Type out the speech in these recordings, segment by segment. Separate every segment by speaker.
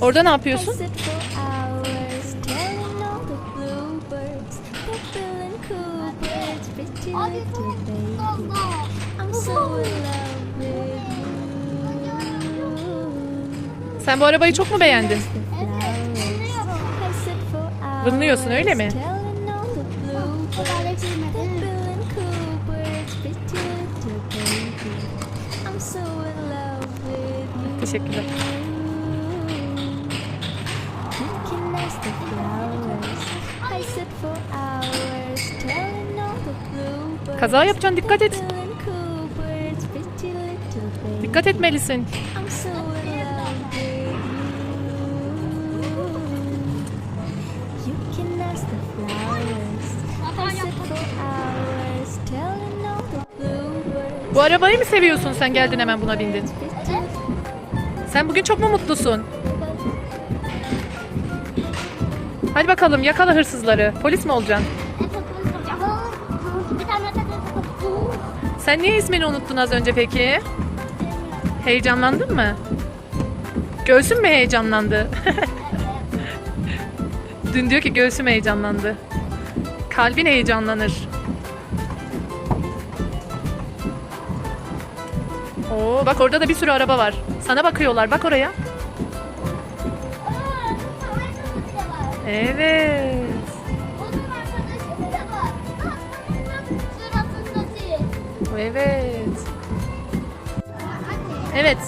Speaker 1: Orada ne yapıyorsun? Sen bu arabayı çok mu beğendin? Vınlıyorsun, öyle mi?
Speaker 2: Sit for hours telling all the bluebirds.
Speaker 1: Bu arabayı mı seviyorsun sen geldin hemen buna bindin? Sen bugün çok mu mutlusun? Hadi bakalım yakala hırsızları. Polis mi olacaksın? Sen niye ismini unuttun az önce peki? Heyecanlandın mı? Göğsün mü heyecanlandı? Dün diyor ki göğsüm heyecanlandı. Kalbin heyecanlanır. Oo, bak orada da bir sürü araba var. Sana bakıyorlar. Bak oraya. Evet. Evet. Evet.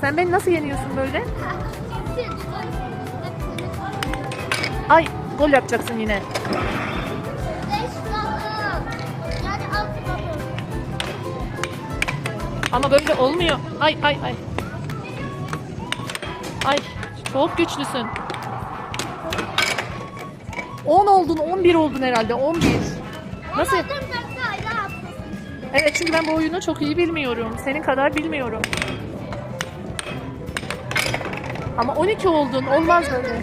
Speaker 1: Sen beni nasıl yeniyorsun böyle? Ay gol yapacaksın yine. Ama böyle olmuyor. Ay ay ay. Ay çok güçlüsün. 10 oldun, 11 oldun herhalde. 11. Nasıl? Evet çünkü ben bu oyunu çok iyi bilmiyorum. Senin kadar bilmiyorum. Ama 12 oldun. Olmaz böyle.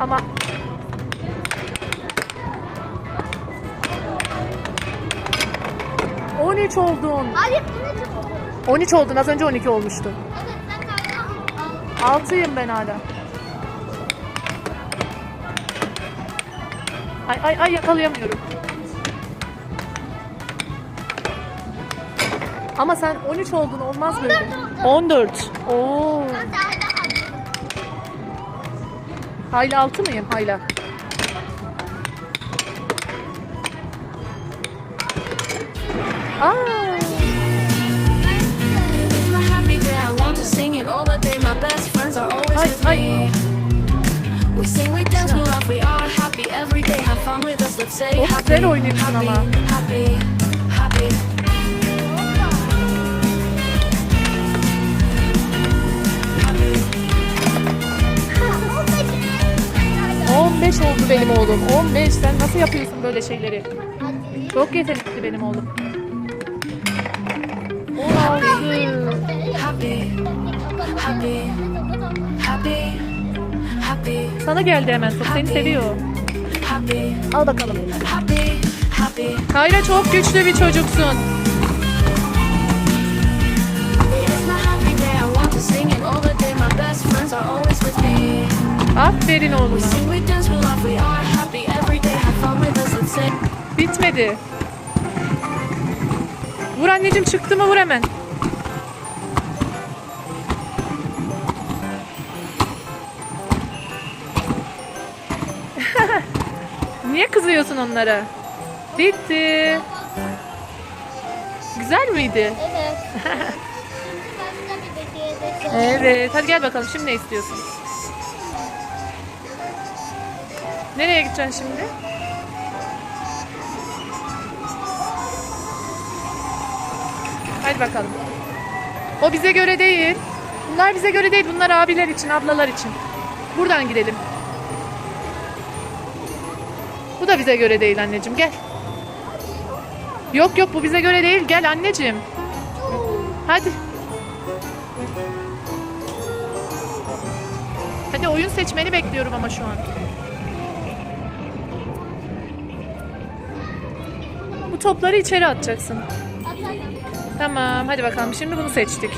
Speaker 1: Ama On üç oldun.
Speaker 3: Hayır, bunu çok
Speaker 1: 13 oldun. Az önce 12 olmuştu.
Speaker 3: Evet, sen kalktın.
Speaker 1: Altıyım ben hala. Ay ay ay yakalayamıyorum. Ama sen 13 oldun olmaz böyle. 14. Oo.
Speaker 3: Ben de hala altı.
Speaker 1: Hayla 6 mıyım? Hayla.
Speaker 4: Always
Speaker 1: Ay, Çok güzel oynuyorsun
Speaker 4: happy,
Speaker 1: ama.
Speaker 4: happy, happy. Happy.
Speaker 1: 15 oldu benim oğlum. 15. Sen nasıl yapıyorsun böyle şeyleri? Çok yetenekli benim oğlum. Sana geldi hemen top. Seni seviyor. Al bakalım. Kayra çok güçlü bir çocuksun.
Speaker 4: It's my happy day. I want to sing it
Speaker 1: Niye kızıyorsun onlara? Bitti. Güzel miydi?
Speaker 3: Evet.
Speaker 1: Evet. Hadi gel bakalım şimdi ne istiyorsun? Nereye gideceksin şimdi? Hadi bakalım. O bize göre değil. Bunlar bize göre değil. Bunlar abiler için, ablalar için. Buradan gidelim. Bu da bize göre değil anneciğim. Gel. Yok yok bu bize göre değil. Gel anneciğim. Hadi. Hadi oyun seçmeni bekliyorum ama şu an. Bu topları içeri atacaksın. Tamam hadi bakalım şimdi bunu seçtik.